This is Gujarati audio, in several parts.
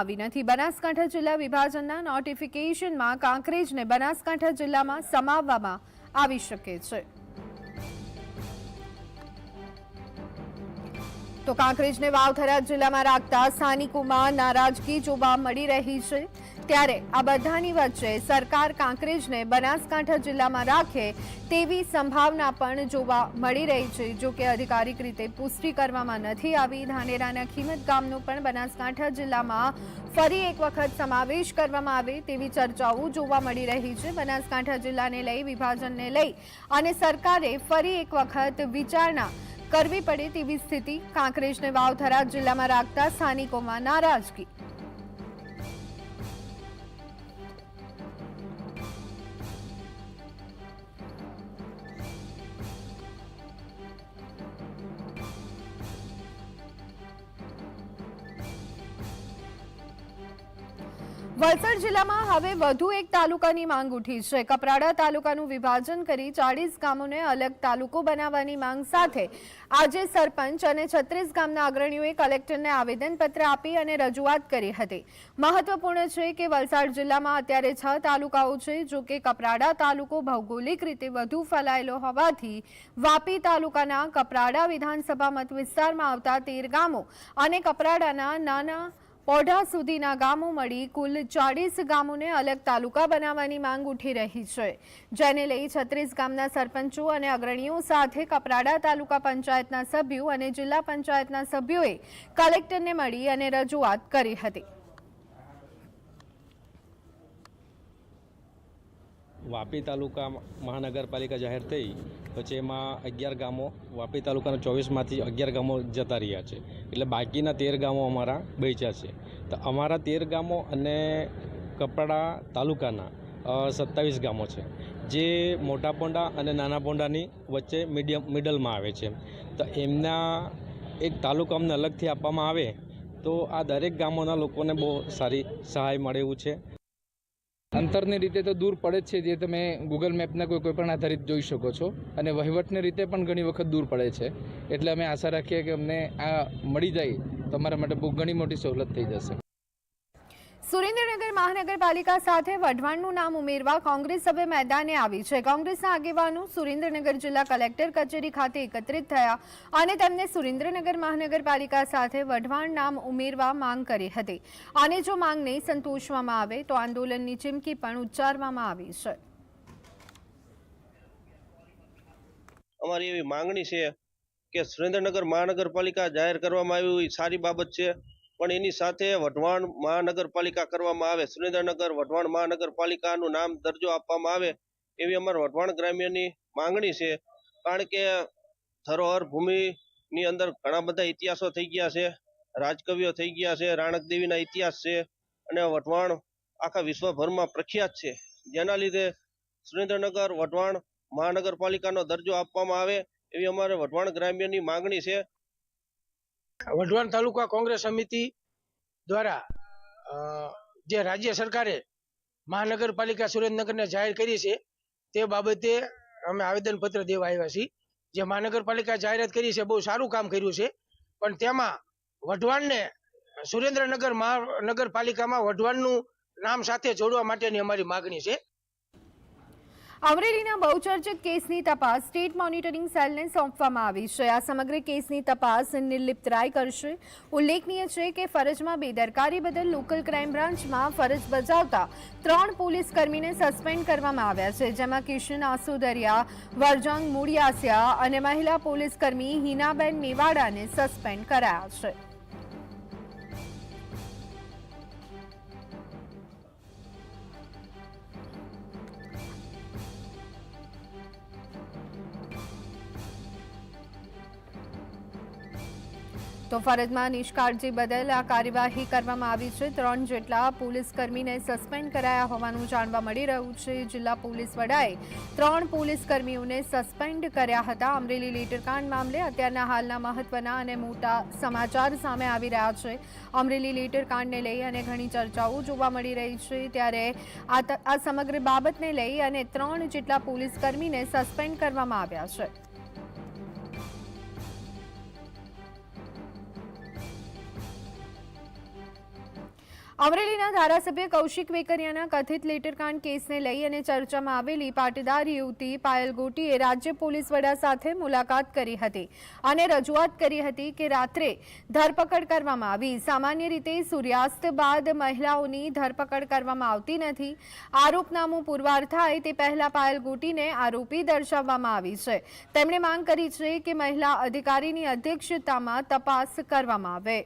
આવી નથી. બનાસકાંઠા જિલ્લા વિભાજનના નોટિફિકેશનમાં કાંકરેજને બનાસકાંઠા જિલ્લામાં સમાવવામાં આવી શકે છે. તો કાંકરેજને વાવથરા જિલ્લામાં રાખતા સ્થાનિકોમાં નારાજગી જોવા મળી રહી છે. ત્યારે આ બધાની વચ્ચે સરકાર કાંકરેજને બનાસકાંઠા જિલ્લામાં રાખે તેવી સંભાવના પણ જોવા મળી રહી છે. જો કે અધિકારિક રીતે પુષ્ટિ કરવામાં નથી આવી, ધાનેરાના ખીમત ગામનો પણ બનાસકાંઠા જિલ્લામાં ફરી એક વખત સમાવેશ કરવામાં આવે તેવી ચર્ચાઓ જોવા મળી રહી છે. બનાસકાંઠા જિલ્લાને લઈ, વિભાજનને લઈ અને સરકારે ફરી એક વખત વિચારણા કરવી પડે તેવી સ્થિતિ કાંકરેજને વાવથરા જિલ્લામાં રાખતા સ્થાનિકોમાં નારાજગી વલસાડ જિલ્લામાં હવે વધુ એક તાલુકાની માંગ ઉઠી છે. કપરાડા તાલુકાનું વિભાજન કરી ચાળીસ ગામોને અલગ તાલુકો બનાવવાની માંગ સાથે આજે સરપંચ અને છત્રીસ ગામના અગ્રણીઓએ કલેક્ટરને આવેદનપત્ર આપી અને રજૂઆત કરી હતી. મહત્વપૂર્ણ છે કે વલસાડ જિલ્લામાં અત્યારે છ તાલુકાઓ છે, જો કે કપરાડા તાલુકો ભૌગોલિક રીતે વધુ ફેલાયેલો હોવાથી વાપી તાલુકાના કપરાડા વિધાનસભા મત વિસ્તારમાં આવતા તેર ગામો અને કપરાડાના નાના પોઢા સુધીના ગામો મળી કુલ ચાળીસ ગામોને અલગ તાલુકા બનાવવાની માંગ ઉઠી રહી છે. જેને લઈ છત્રીસ ગામના સરપંચો અને અગ્રણીઓ સાથે કપરાડા તાલુકા પંચાયતના સભ્યો અને જિલ્લા પંચાયતના સભ્યોએ કલેક્ટરને મળી અને રજૂઆત કરી હતી. વાપી તાલુકા મહાનગરપાલિકા જાહેર થઈ, પછી એમાં અગિયાર ગામો, વાપી તાલુકાના ચોવીસમાંથી અગિયાર ગામો જતા રહ્યા છે. એટલે બાકીના તેર ગામો અમારા બચ્યા છે. તો અમારા તેર ગામો અને કપડા તાલુકાના સત્તાવીસ ગામો છે. જે મોટા પોંડા અને નાના પોંડાની વચ્ચે મીડિયમ, મિડલમાં આવે છે. તો એમના એક તાલુકો અમને અલગથી આપવામાં આવે, તો આ દરેક ગામોના લોકોને બહુ સારી સહાય મળે એવું છે. અંતરની રીતે તો દૂર પડે જ છે જે તમે ગૂગલ મેપના કોઈ કોઈ પણ આધારિત જોઈ શકો છો. અને વહીવટની રીતે પણ ઘણી વખત દૂર પડે છે. એટલે અમે આશા રાખીએ કે અમને આ મળી જાય તો અમારા માટે બહુ ઘણી મોટી સવલત થઈ જશે. સુરેન્દ્રનગર મહાનગરપાલિકા સાથે વઢવાણનું નામ ઉમેરવા કોંગ્રેસ હવે મેદાને આવી છે. કોંગ્રેસના આગેવાનો સુરેન્દ્રનગર જિલ્લા કલેક્ટર કચેરી ખાતે એકત્રિત થયા અને તેમને સુરેન્દ્રનગર મહાનગરપાલિકા સાથે વઢવાણ નામ ઉમેરવા માંગ કરી હતી. અને જો માંગ નહીં સંતોષવામાં આવે તો આંદોલનની ચીમકી પણ ઉચ્ચારવામાં આવી છે. અમારી એવી માંગણી છે કે સુરેન્દ્રનગર મહાનગરપાલિકા જાહેર કરવામાં આવ્યું સારી બાબત છે. પણ એની સાથે વઢવાણ મહાનગરપાલિકા કરવામાં આવે, સુરેન્દ્રનગર વઢવાણ મહાનગરપાલિકાનું નામ દરજ્જો આપવામાં આવે એવી અમારા વઢવાણ ગ્રામ્યની માંગણી છે. કારણ કે ધરોહર ભૂમિની અંદર ઘણા બધા ઇતિહાસો થઈ ગયા છે, રાજકવિઓ થઈ ગયા છે, રાણકદેવીના ઇતિહાસ છે અને વઢવાણ આખા વિશ્વભરમાં પ્રખ્યાત છે. જેના લીધે સુરેન્દ્રનગર વઢવાણ મહાનગરપાલિકાનો દરજ્જો આપવામાં આવે એવી અમારે વઢવાણ ગ્રામ્યની માંગણી છે. વઢવાણ તાલુકા કોંગ્રેસ સમિતિ દ્વારા જે રાજ્ય સરકારે મહાનગરપાલિકા સુરેન્દ્રનગરને જાહેર કરી છે, તે બાબતે અમે આવેદનપત્ર દેવા આવ્યા છીએ. જે મહાનગરપાલિકા જાહેરાત કરી છે બહુ સારું કામ કર્યું છે. પણ તેમાં વઢવાણને સુરેન્દ્રનગર મહાનગરપાલિકામાં વઢવાણનું નામ સાથે જોડવા માટેની અમારી માગણી છે. અમરેલીના બહુચર્ચિત કેસની તપાસ સ્ટેટ મોનિટરિંગ સેલને સોંપવામાં આવી છે. આ સમગ્ર કેસની તપાસ નિર્લિપ્ત રાય કરશે. ઉલ્લેખનીય છે કે ફરજમાં બેદરકારી બદલ લોકલ ક્રાઇમ બ્રાન્ચમાં ફરજ બજાવતા ત્રણ પોલીસ કર્મીને સસ્પેન્ડ કરવામાં આવ્યા છે, જેમાં કિશન આસુદરિયા, વરજાંગ મુડિયાસિયા અને મહિલા પોલીસ કર્મી હિનાબેન મેવાડાને સસ્પેન્ડ કરાયા છે. તો ફરજમાં નિષ્કાળજી બદલ આ કાર્યવાહી કરવામાં આવી છે. ત્રણ જેટલા પોલીસ કર્મીને સસ્પેન્ડ કરાયા હોવાનું જાણવા મળી રહ્યું છે. જિલ્લા પોલીસ વડાએ ત્રણ પોલીસ કર્મીઓને સસ્પેન્ડ કર્યા હતા. અમરેલી લીટરકાંડ મામલે અત્યારના હાલના મહત્વના અને મોટા સમાચાર સામે આવી રહ્યા છે. અમરેલી લીટરકાંડને લઈ અને ઘણી ચર્ચાઓ જોવા મળી રહી છે. ત્યારે આ સમગ્ર બાબતને લઈ અને ત્રણ જેટલા પોલીસ કર્મીને સસ્પેન્ડ કરવામાં આવ્યા છે. અમરેલીના ધારાસભ્ય કૌશિક વેકરિયાના કથિત લેટરકાંડ કેસને લઈ અને ચર્ચામાં આવેલી પાટીદાર યુવતી પાયલ ગોટીએ રાજ્ય પોલીસ વડા સાથે મુલાકાત કરી હતી અને રજૂઆત કરી હતી કે રાત્રે ધરપકડ કરવામાં આવી. સામાન્ય રીતે સૂર્યાસ્ત બાદ મહિલાઓની ધરપકડ કરવામાં આવતી નથી. આરોપનામું પુરવાર થાય તે પહેલા પાયલ ગોટીને આરોપી દર્શાવવામાં આવી છે. તેમણે માંગ કરી છે કે મહિલા અધિકારીની અધ્યક્ષતામાં તપાસ કરવામાં આવે.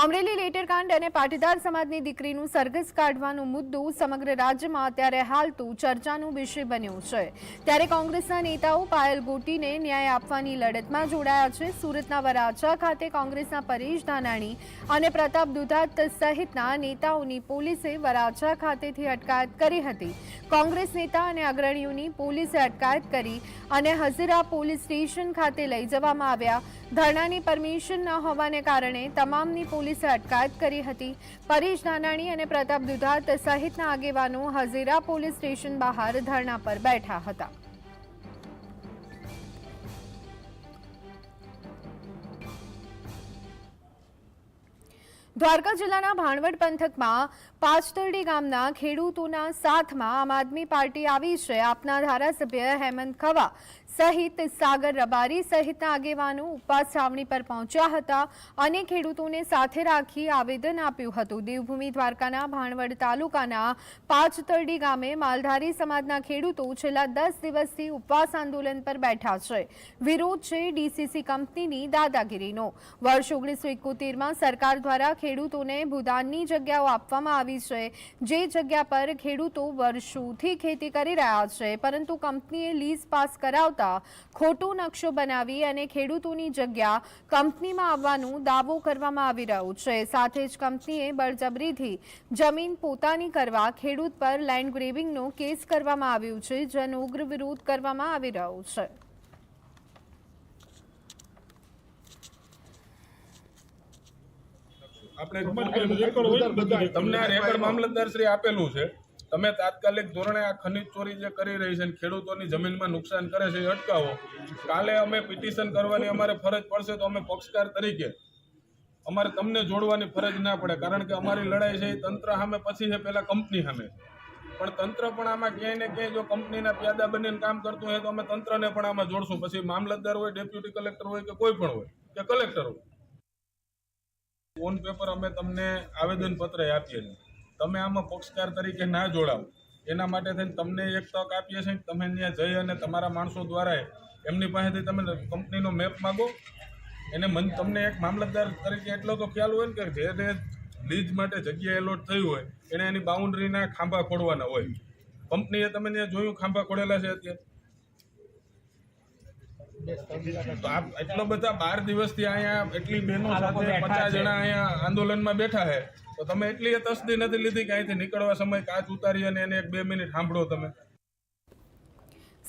અમરેલી લેટરકાંડ અને પાટીદાર સમાજની દીકરીનું સરઘસ કાઢવાનો મુદ્દો સમગ્ર રાજ્યમાં અત્યારે હાલતું ચર્ચાનું વિષય બન્યો છે. ત્યારે કોંગ્રેસના નેતાઓ પાયલ ગોટીને ન્યાય આપવાની લડતમાં જોડાયા છે. સુરતના વરાછા ખાતે કોંગ્રેસના પરેશ ધાનાણી અને પ્રતાપ દુધાત સહિતના નેતાઓની પોલીસે વરાછા ખાતેથી અટકાયત કરી હતી. કોંગ્રેસ નેતા અને અગ્રણીઓની પોલીસે અટકાયત કરી અને હઝીરા પોલીસ સ્ટેશન ખાતે લઈ જવામાં આવ્યા. ધરણાની પરમિશન ન હોવાને કારણે તમામની પોલીસે અટકાયત કરી હતી. પરેશ ધાનાણી અને પ્રતાપ દુધાત સહિતના આગેવાનો હઝીરા પોલીસ સ્ટેશન બહાર ધરણા પર બેઠા હતા. દ્વારકા જિલ્લાના ભાણવડ પંથકમાં પાચતરડી ગામના ખેડૂતોના સાથમાં આમ આદમી પાર્ટી આવી છે. આપના ધારાસભ્ય હેમંત ખવા સહિત સાગર રબારી સહિતના આગેવાનો ઉપવાસ છાવણી પર પહોંચ્યા હતા. અને ખેડૂતોને સાથે રાખી આવેદન આપ્યું હતું. દેવભૂમિ દ્વારકાના ભાણવડ તાલુકાના પાંચતરડી ગામે માલધારી સમાજના ખેડૂતો છેલ્લા દસ દિવસથી ઉપવાસ આંદોલન પર બેઠા છે. વિરોધ છે ડીસીસી કંપનીની દાદાગીરીનો. વર્ષ ઓગણીસો એકોતેરમાં સરકાર દ્વારા ખેડૂતોને ભૂદાનની જગ્યાઓ આપવામાં આવી છે. જે જગ્યા પર ખેડૂતો વર્ષોથી ખેતી કરી રહ્યા છે, પરંતુ કંપનીએ લીઝ પાસ કરાવતા ખોટો નકશો બનાવી અને ખેડૂતોની જગ્યા કંપનીમાં આવવાનું દાવો કરવામાં આવી રહ્યો છે. સાથે જ કંપનીએ બળજબરીથી જમીન પોતાની કરવા ખેડૂત પર લેન્ડ ગ્રેવિંગનો કેસ કરવામાં આવ્યો છે, જેનો ઉગ્ર વિરોધ કરવામાં આવી રહ્યો છે. આપણે તમને રેકર્ડ મામલતદાર શ્રી આપેલું છે. તમે તાત્કાલિક ધોરણે આ ખનીજ ચોરી જે કરી રહી છે ખેડૂતોની જમીનમાં નુકસાન કરે છે એ અટકાવો. કાલે અમે પિટિશન કરવાની અમારે ફરજ પડશે તો અમે પક્ષકાર તરીકે અમારે તમને જોડવાની ફરજ ના પડે, કારણ કે અમારી લડાઈ છે એ તંત્ર સામે, પછી છે પહેલાં કંપની સામે. પણ તંત્ર પણ આમાં ક્યાંય ને ક્યાંય જો કંપનીના પ્યાદા બનીને કામ કરતું હોય તો અમે તંત્રને પણ આમાં જોડશું. પછી મામલતદાર હોય, ડેપ્યુટી કલેક્ટર હોય કે કોઈ પણ હોય, કે કલેક્ટર હોય. ઓન પેપર અમે તમને આવેદન પત્ર આપીએ છીએ. તમે આમાં પક્ષકાર તરીકે ના જોડાવો એના માટે થઈને તમને એક તક આપીએ છીએ. તમે ત્યાં જઈ અને તમારા માણસો દ્વારા એમની પાસેથી તમે કંપનીનો મેપ માગો. એને મન તમને એક મામલતદાર તરીકે એટલો તો ખ્યાલ હોય ને કે જે તે લીજ માટે જગ્યા એલોટ થઈ હોય એને એની બાઉન્ડ્રીના ખાંભા ખોડવાના હોય. કંપનીએ તમે ત્યાં જોયું ખાંભા ખોડેલા છે અત્યારે? એટલા બધા બાર દિવસથી અહીંયા એટલી બહેનો સાથે પચાસ જણા અહીંયા આંદોલનમાં બેઠા છે. તો તમે એટલી તસ્દી નથી લીધી કે અહીંથી નીકળવા સમય કાચ ઉતારી અને એને એક બે મિનિટ સાંભળો તમે.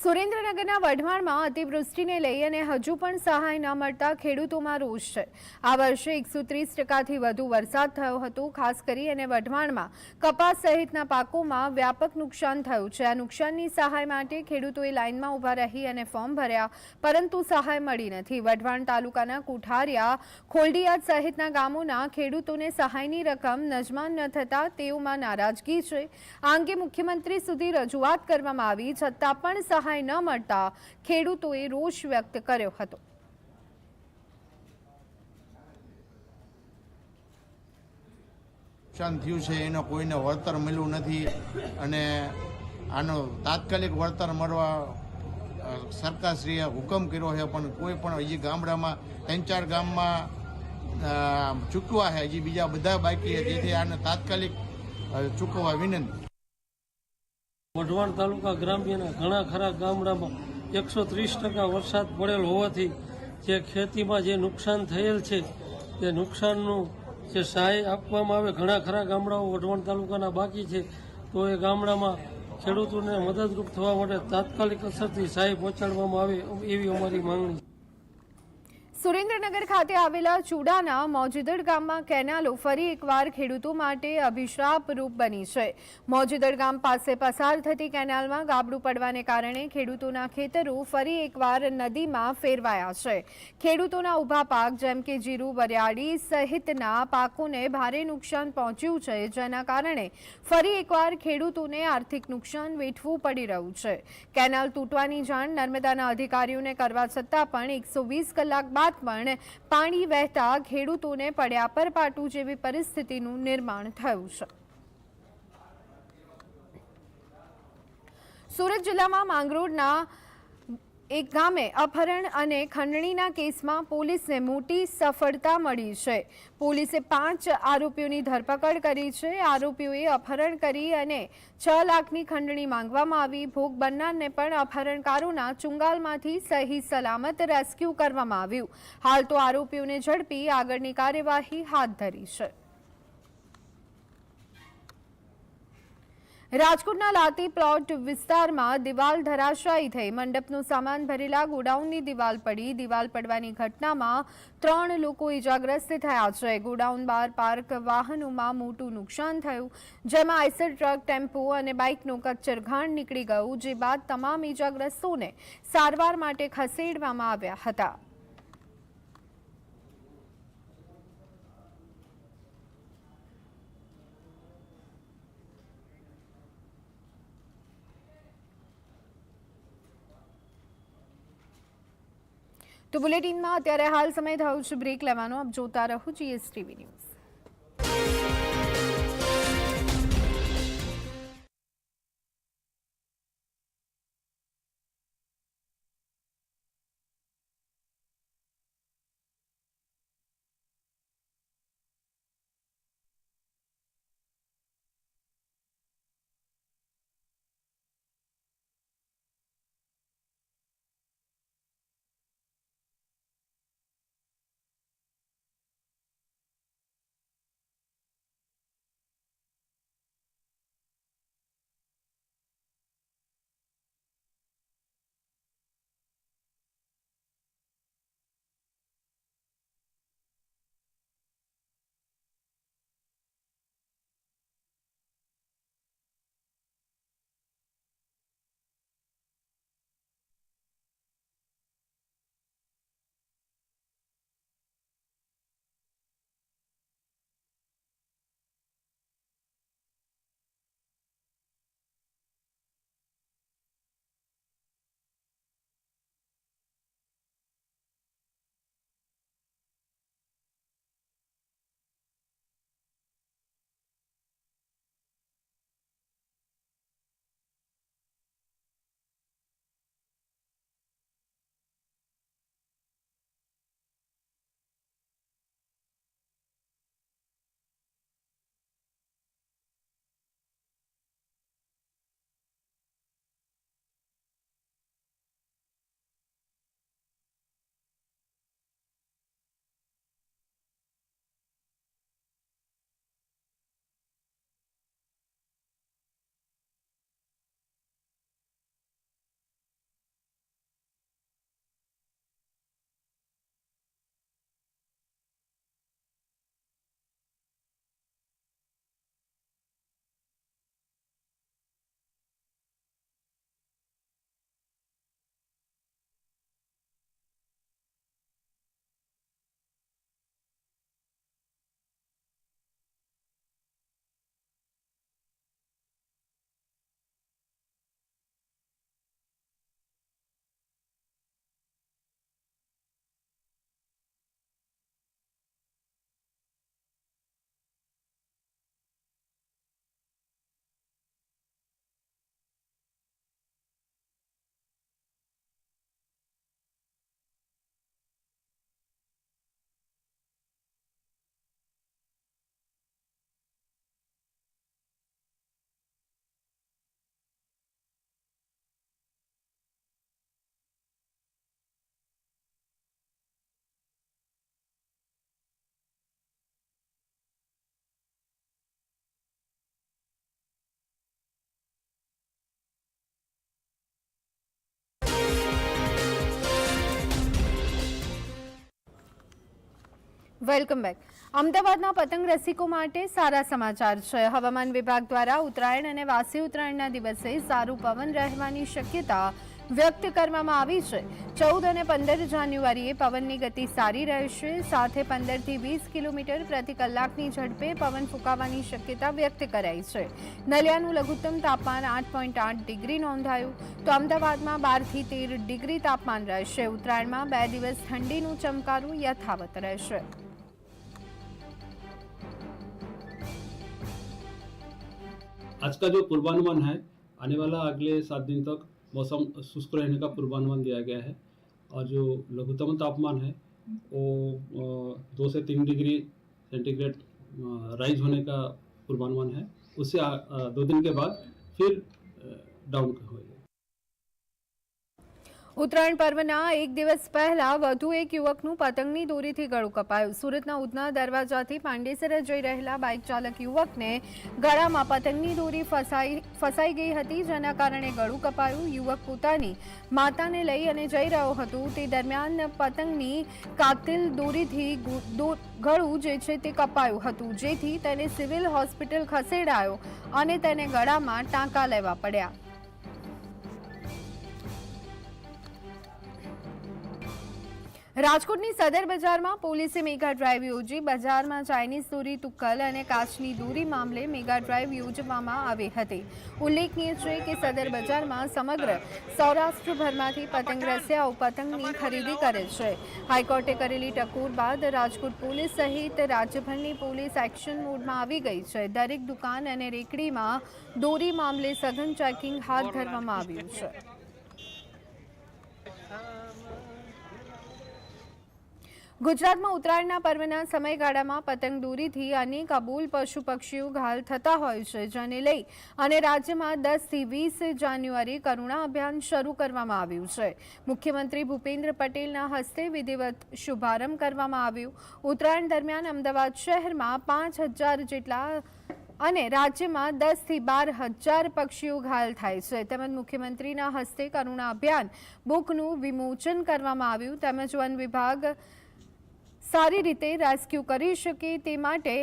સુરેન્દ્રનગરના વઢવાણમાં અતિવૃષ્ટિને લઈ અને હજુ પણ સહાય ન મળતા ખેડૂતોમાં રોષ છે. આ વર્ષે એકસો ત્રીસ ટકાથી વધુ વરસાદ થયો હતો, ખાસ કરી અને વઢવાણમાં કપાસ સહિતના પાકોમાં વ્યાપક નુકસાન થયું છે. આ નુકસાનની સહાય માટે ખેડૂતોએ લાઇનમાં ઊભા રહી અને ફોર્મ ભર્યા, પરંતુ સહાય મળી નથી. વઢવાણ તાલુકાના કુઠારિયા, ખોલડિયાદ સહિતના ગામોના ખેડૂતોને સહાયની રકમ નજમાન ન થતા તેઓમાં નારાજગી છે. આ અંગે મુખ્યમંત્રી સુધી રજૂઆત કરવામાં આવી, છતાં પણ સહાય ન મળતા ખેડૂતોએ રોષ વ્યક્ત કર્યો હતો. નુકસાન થયું છે, એનો કોઈને વળતર મળ્યું નથી અને આનો તાત્કાલિક વળતર મળવા સરકારશ્રીએ હુકમ કર્યો છે, પણ કોઈ પણ હજી ગામડામાં, ત્રણ ચાર ગામમાં ચૂકવા છે, હજી બીજા બધા બાકી છે તેથી આને તાત્કાલિક ચૂકવવા વિનંતી. વઢવાણ તાલુકા ગ્રામ્યના ઘણા ખરા ગામડામાં એકસો ત્રીસ ટકા વરસાદ પડેલ હોવાથી જે ખેતીમાં જે નુકસાન થયેલ છે, તે નુકસાનનું જે સહાય આપવામાં આવે ઘણા ખરા ગામડાઓ વઢવાણ તાલુકાના બાકી છે, તો એ ગામડામાં ખેડૂતોને મદદરૂપ થવા માટે તાત્કાલિક અસરથી સહાય પહોંચાડવામાં આવે એવી અમારી માંગણી છે. સુરેન્દ્રનગર ખાતે આવેલા ચુડાના મોજીદડ ગામમાં કેનાલો ફરી એકવાર ખેડૂતો માટે અભિશાપ રૂપ બની છે. મોજીદડ ગામ પાસે પસાર થતી કેનાલમાં ગાબડું પડવાને કારણે ખેડૂતોના ખેતરો ફરી એકવાર નદીમાં ફેરવાયા છે. ખેડૂતોના ઊભા પાક જેમ કે જીરું, વરિયાળી સહિતના પાકોને ભારે નુકસાન પહોંચ્યું છે, જેના કારણે ફરી એકવાર ખેડૂતોને આર્થિક નુકસાન વેઠવું પડી રહ્યું છે. કેનાલ તૂટવાની જાણ નર્મદાના અધિકારીઓને કરવા છતાં પણ એકસો કલાક બાદ પણ પાણી વહેતા ખેડૂતોને પડ્યા પર પાટું જેવી પરિસ્થિતિનું નિર્માણ થયું છે. સુરત જિલ્લામાં માંગરોળના એક ગામે અપહરણ અને ખંડણીના કેસમાં પોલીસને મોટી સફળતા મળી છે. પોલીસે પાંચ આરોપીઓની ધરપકડ કરી છે. આરોપીઓએ અપહરણ કરી અને છ લાખની ખંડણી માંગવામાં આવી. ભોગ બનનારને પણ અપહરણકારોના ચુંગાલમાંથી સહી સલામત રેસ્ક્યુ કરવામાં આવ્યું. હાલ તો આરોપીઓને ઝડપી આગળની કાર્યવાહી હાથ ધરી છે. રાજકોટના લાતી પ્લોટ વિસ્તારમાં દિવાલ ધરાશાયી થઈ. મંડપનો સામાન ભરેલા ગોડાઉનની દિવાલ પડી. દિવાલ પડવાની ઘટનામાં ત્રણ લોકો ઇજાગ્રસ્ત થયા છે. ગોડાઉન બહાર પાર્ક વાહનોમાં મોટું નુકસાન થયું, જેમાં આઈસર ટ્રક, ટેમ્પો અને બાઇકનું કચ્છર ઘાણ નીકળી ગયું, જે બાદ તમામ ઇજાગ્રસ્તોને સારવાર માટે ખસેડવામાં આવ્યા હતા. તો બુલેટિનમાં અત્યારે હાલ સમય થયો છે બ્રેક લેવાનો. આપ જોતા રહો જીએસટીવી ન્યૂઝ. Welcome back. અમદાવાદના પતંગ રસિકો માટે સારા સમાચાર છે. હવામાન વિભાગ દ્વારા ઉત્તરાયણ અને વાસી ઉત્તરાયણના દિવસે સારું પવન રહેવાની શક્યતા વ્યક્ત કરવામાં આવી છે. ચૌદ અને પંદર જાન્યુઆરીએ પવનની ગતિ સારી રહેશે. સાથે પંદરથી વીસ કિલોમીટર પ્રતિ કલાકની ઝડપે પવન ફૂંકાવાની શક્યતા વ્યક્ત કરાઈ છે. નલિયાનું લઘુત્તમ તાપમાન આઠ પોઈન્ટ આઠ ડિગ્રી નોંધાયું. તો અમદાવાદમાં બારથી તેર ડિગ્રી તાપમાન રહેશે. ઉત્તરાયણમાં બે દિવસ ઠંડીનું ચમકારું યથાવત રહેશે. आज का जो पूर्वानुमान है, आने वाला अगले सात दिन तक मौसम शुष्क रहने का पूर्वानुमान दिया गया है और जो लघुतम तापमान है, वो दो से तीन डिग्री सेंटीग्रेड राइज होने का पूर्वानुमान है। उससे दो दिन के बाद फिर डाउन होएगा। ઉત્તરાયણ પર્વના એક દિવસ પહેલા વધુ એક યુવકનું પતંગની દોરીથી ગળું કપાયું. સુરતના ઉધના દરવાજાથી પાંડેસરે જઈ રહેલા બાઇક ચાલક યુવકને ગળામાં પતંગની દોરી ફસાઈ ફસાઈ ગઈ હતી, જેના કારણે ગળું કપાયું. યુવક પોતાની માતાને લઈ અને જઈ રહ્યો હતો. તે દરમિયાન પતંગની કાતિલ દોરીથી ગળું જે છે તે કપાયું હતું, જેથી તેને સિવિલ હોસ્પિટલ ખસેડાયો અને તેને ગળામાં ટાંકા લેવા પડ્યા. રાજકોટની સદર બજારમાં પોલીસે મેગા ડ્રાઈવ યોજી. બજારમાં ચાઇનીઝ દોરી, તુક્કલ અને કાચની દોરી મામલે મેગા ડ્રાઈવ યોજવામાં આવી હતી. ઉલ્લેખનીય છે કે સદર બજારમાં સમગ્ર સૌરાષ્ટ્રભરમાંથી પતંગ રસિયાઓ પતંગની ખરીદી કરે છે. હાઈકોર્ટે કરેલી ટકોર બાદ રાજકોટ પોલીસ સહિત રાજ્યભરની પોલીસ એક્શન મોડમાં આવી ગઈ છે. દરેક દુકાન અને રેકડીમાં દોરી મામલે સઘન ચેકિંગ હાથ ધરવામાં આવ્યું છે. ગુજરાતમાં ઉત્તરાયણના પર્વના સમયગાળામાં પતંગ દોરીથી અનેક અબૂલ પશુ પક્ષીઓ ઘાયલ થતા હોય છે, જેને લઈ અને રાજ્યમાં દસથી વીસ જાન્યુઆરી કરુણા અભિયાન શરૂ કરવામાં આવ્યું છે. મુખ્યમંત્રી ભૂપેન્દ્ર પટેલના હસ્તે વિધિવત શુભારંભ કરવામાં આવ્યું. ઉત્તરાયણ દરમિયાન અમદાવાદ શહેરમાં પાંચ હજાર જેટલા અને રાજ્યમાં દસથી બાર હજાર પક્ષીઓ ઘાયલ થાય છે. તેમજ મુખ્યમંત્રીના હસ્તે કરુણા અભિયાન બુકનું વિમોચન કરવામાં આવ્યું. તેમજ વન વિભાગ સારી રીતે રેસ્ક્યુ કરી શકે તે માટે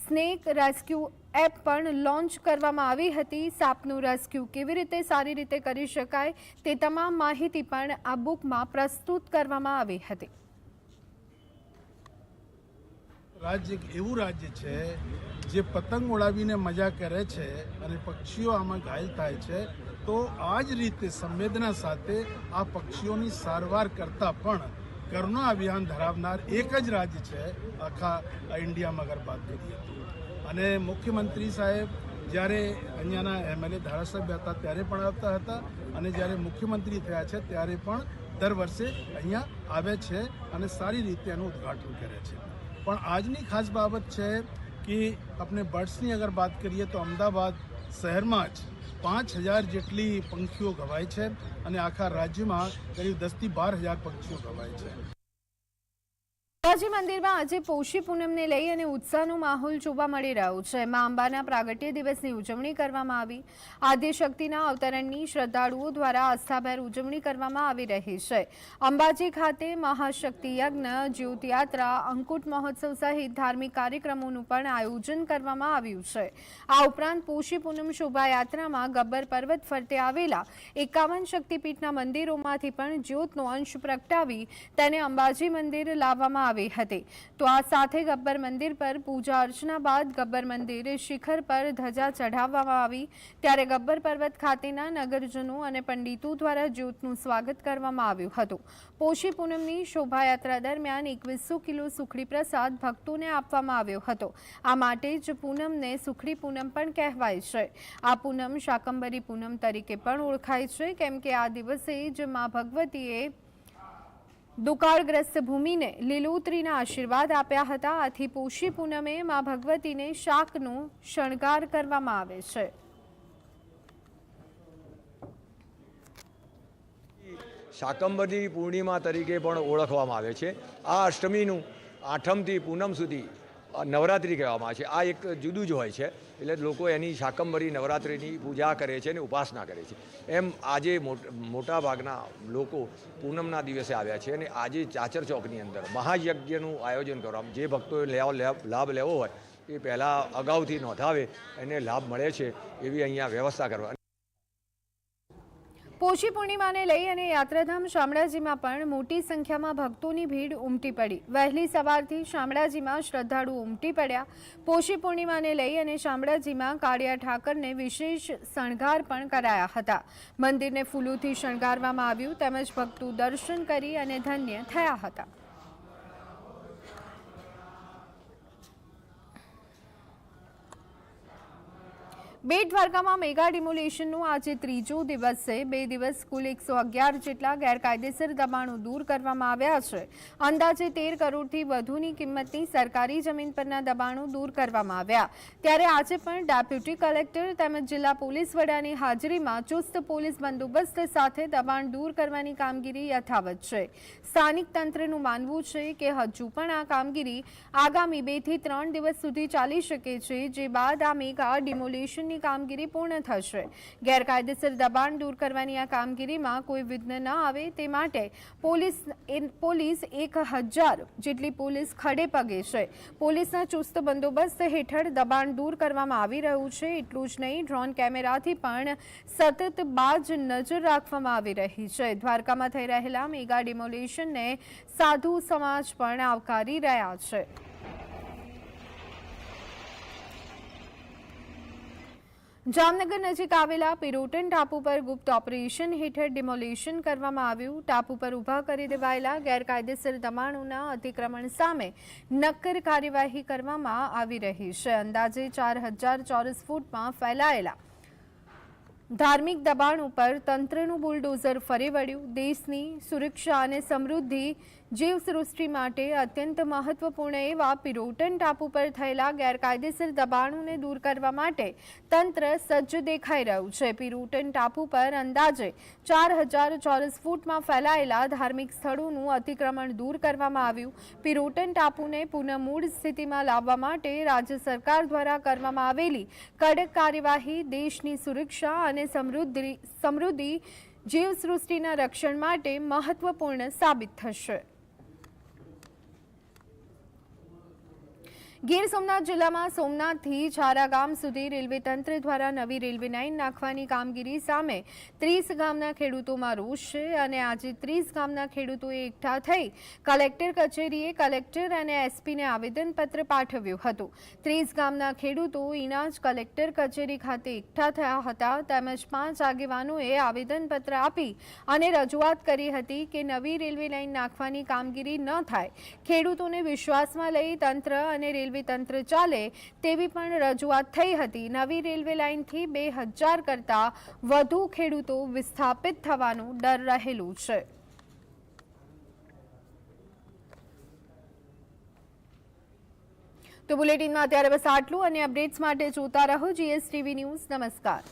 સ્નેક રેસ્ક્યુ એપ પણ લોન્ચ કરવામાં આવી હતી. સાપનું રેસ્ક્યુ કેવી રીતે સારી રીતે કરી શકાય તે તમામ માહિતી પણ આ બુકમાં પ્રસ્તુત કરવામાં આવી હતી. રાજ્ય એવું રાજ્ય છે જે પતંગ ઉડાવીને મજા કરે છે અને પક્ષીઓ આમાં ઘાયલ થાય છે, તો આ જ રીતે સંવેદના સાથે આ પક્ષીઓની સારવાર કરતાં પણ કરુણા અભિયાન ધરાવનાર એક જ રાજ્ય છે આખા ઇન્ડિયામાં અગર વાત કરીએ તો. અને મુખ્યમંત્રી સાહેબ જ્યારે અહીંયાના એમએલએ ધારાસભ્ય હતા ત્યારે પણ આવતા હતા અને જ્યારે મુખ્યમંત્રી થયા છે ત્યારે પણ દર વર્ષે અહીંયા આવે છે અને સારી રીતે એનું ઉદ્ઘાટન કરે છે. પણ આજની ખાસ બાબત છે કે આપણે બર્ડ્સની અગર વાત કરીએ તો અમદાવાદ શહેરમાં જ પાંચ હજાર જેટલી પંખીઓ ઘવાય છે અને આખા રાજ્યમાં કરીબ દસથી બાર હજાર પક્ષીઓ ઘવાય છે. અંબાજી મંદિરમાં આજે પોષી પૂનમને લઈ અને ઉત્સાહનો માહોલ જોવા મળી રહ્યો છે. મા અંબાના પ્રાગટ્ય દિવસની ઉજવણી કરવામાં આવી. આદ્ય શક્તિના અવતરણની શ્રદ્ધાળુઓ દ્વારા આસ્થાભેર ઉજવણી કરવામાં આવી રહી છે. અંબાજી ખાતે મહાશક્તિ યજ્ઞ, જ્યોતયાત્રા, અંકુટ મહોત્સવ સહિત ધાર્મિક કાર્યક્રમોનું પણ આયોજન કરવામાં આવ્યું છે. આ ઉપરાંત પોષી પૂનમ શોભાયાત્રામાં ગબ્બર પર્વત ફરતે આવેલા એકાવન શક્તિપીઠના મંદિરોમાંથી પણ જ્યોતનો અંશ પ્રગટાવી તેને અંબાજી મંદિર લાવવામાં આવી હતી. તો આ સાથે ગબ્બર મંદિર પર પૂજા અર્ચના બાદ ગબ્બર મંદિર શિખર પર ધજા ચઢાવવામાં આવી. ત્યારે ગબ્બર પર્વત ખાતેના નગરજનો અને પંડિતો દ્વારા જ્યોતનું સ્વાગત કરવામાં આવ્યું હતું. પોષી પૂનમની શોભાયાત્રા દરમિયાન એકવીસો કિલો સુખડી પ્રસાદ ભક્તોને આપવામાં આવ્યો હતો. આ માટે જ પૂનમને સુખડી પૂનમ પણ કહેવાય છે. આ પૂનમ શાકંબરી પૂનમ તરીકે પણ ઓળખાય છે. કેમ કે આ દિવસે જ મા ભગવતીએ દુકાળગ્રસ્ત ભૂમિને લીલોતરીના આશીર્વાદ આપ્યા હતા. આથી પોષી પૂનમે મા ભગવતીને શાકનો શણગાર કરવામાં આવે છે. શાકંબરી પૂર્ણિમા તરીકે પણ ઓળખવામાં આવે છે. આ અષ્ટમીનું આઠમથી પૂનમ સુધી નવરાત્રિ કહેવામાં આવે છે. આ એક જુદું જ હોય છે. એટલે લોકો એની શાકંભરી, નવરાત્રિની પૂજા કરે છે અને ઉપાસના કરે છે. એમ આજે મોટ- ભાગના લોકો પૂનમના દિવસે આવ્યા છે અને આજે ચાચર ચોકની અંદર મહાયજ્ઞનું આયોજન કરવામાં, જે ભક્તોએ લેવા- લાભ લેવો હોય એ પહેલાં અગાઉથી નોંધાવે, એને લાભ મળે છે એવી અહીંયા વ્યવસ્થા કરવા. પોષી પૂર્ણિમાને લઈ અને યાત્રાધામ શામળાજીમાં પણ મોટી સંખ્યામાં ભક્તોની ભીડ ઉમટી પડી. વહેલી સવારથી શામળાજીમાં શ્રદ્ધાળુ ઉમટી પડ્યા. પોષી પૂર્ણિમાને લઈ અને શામળાજીમાં કાળિયા ઠાકરને વિશેષ શણગાર પણ કરાયા હતા. મંદિરને ફૂલોથી શણગારવામાં આવ્યું, તેમજ ભક્તો દર્શન કરી અને ધન્ય થયા હતા. બેટ દ્વારકામાં મેગા ડિમોલેશનનો આજે ત્રીજો દિવસ છે. બે દિવસ કુલ એકસો અગિયાર જેટલા ગેરકાયદેસર દબાણો દૂર કરવામાં આવ્યા છે. અંદાજે તેર કરોડથી વધુની કિંમતની સરકારી જમીન પરના દબાણો દૂર કરવામાં આવ્યા. ત્યારે આજે પણ ડેપ્યુટી કલેક્ટર તેમજ જિલ્લા પોલીસ વડાની હાજરીમાં ચુસ્ત પોલીસ બંદોબસ્ત સાથે દબાણ દૂર કરવાની કામગીરી યથાવત છે. સ્થાનિક તંત્રનું માનવું છે કે હજુ પણ આ કામગીરી આગામી બેથી ત્રણ દિવસ સુધી ચાલી શકે છે. જે બાદ આ મેગા ડિમોલેશનની કામગીરી પૂર્ણ થશે. ગેરકાયદેસર દબાણ દૂર કરવાની આ કામગીરીમાં કોઈ વિઘ્ન ન આવે તે માટે પોલીસ પોલીસ એક હજાર જેટલી પોલીસ ખડે પગે છે. પોલીસના ચુસ્ત બંદોબસ્ત હેઠળ દબાણ દૂર કરવામાં આવી રહ્યું છે. એટલું જ નહીં, ડ્રોન કેમેરાથી પણ સતત બાજ નજર રાખવામાં આવી રહી છે. દ્વારકામાં થઈ રહેલા મેગા ડિમોલેશનને સાધુ સમાજ પણ આવકારી રહ્યા છે. જામનગર નજીક આવેલા પિરોટન ટાપુ પર ગુપ્ત ઓપરેશન હેઠળ ડિમોલેશન કરવામાં આવ્યું. ટાપુ પર ઊભા કરી દેવાયેલા ગેરકાયદેસર દબાણોના અતિક્રમણ સામે નક્કર કાર્યવાહી કરવામાં આવી રહી છે. અંદાજે ચાર હજાર ચોરસ ફૂટમાં ફેલાયેલા ધાર્મિક દબાણ ઉપર તંત્રનું બુલડોઝર ફરી વળ્યું. દેશની સુરક્ષા અને સમૃદ્ધિ જીવસૃષ્ટિ માટે અત્યંત મહત્વપૂર્ણ એવા પિરોટન ટાપુ પર થયેલા ગેરકાયદેસર દબાણોને દૂર કરવા માટે તંત્ર સજ્જ દેખાઈ રહ્યું છે. પિરોટન ટાપુ પર અંદાજે ચાર હજાર ચોરસ ફૂટમાં ફેલાયેલા ધાર્મિક સ્થળોનું અતિક્રમણ દૂર કરવામાં આવ્યું. પિરોટન ટાપુને પુનઃ મૂળ સ્થિતિમાં લાવવા માટે રાજ્ય સરકાર દ્વારા કરવામાં આવેલી કડક કાર્યવાહી, દેશની સુરક્ષા અને સમૃદ્ધિ સમૃદ્ધિ જીવસૃષ્ટિના રક્ષણ માટે મહત્વપૂર્ણ સાબિત થશે. ગીર સોમનાથ જિલ્લામાં સોમનાથથી છારા ગામ સુધી રેલવે તંત્ર દ્વારા નવી રેલવે લાઇન નાખવાની કામગીરી સામે ત્રીસ ગામના ખેડૂતોમાં રોષ છે અને આજે ત્રીસ ગામના ખેડૂતોએ એકઠા થઈ કલેક્ટર કચેરીએ કલેક્ટર અને એસપીને આવેદનપત્ર પાઠવ્યું હતું. ત્રીસ ગામના ખેડૂતો ઇનાજ કલેક્ટર કચેરી ખાતે એકઠા થયા હતા. તેમજ પાંચ આગેવાનોએ આવેદનપત્ર આપી અને રજૂઆત કરી હતી કે નવી રેલવે લાઇન નાખવાની કામગીરી ન થાય. ખેડૂતોને વિશ્વાસમાં લઈ તંત્ર અને રેલવે તંત્ર ચાલે તેવી પણ રજૂઆત થઈ હતી. નવી રેલવે લાઇનથી બે હજાર કરતાં વધુ ખેડૂતો વિસ્થાપિત થવાનું ડર રહેલું છે. તો બુલેટિનમાં અત્યારે બસ આટલું. અને અપડેટ્સ માટે જોતા રહો જીએસટીવી ન્યૂઝ. નમસ્કાર.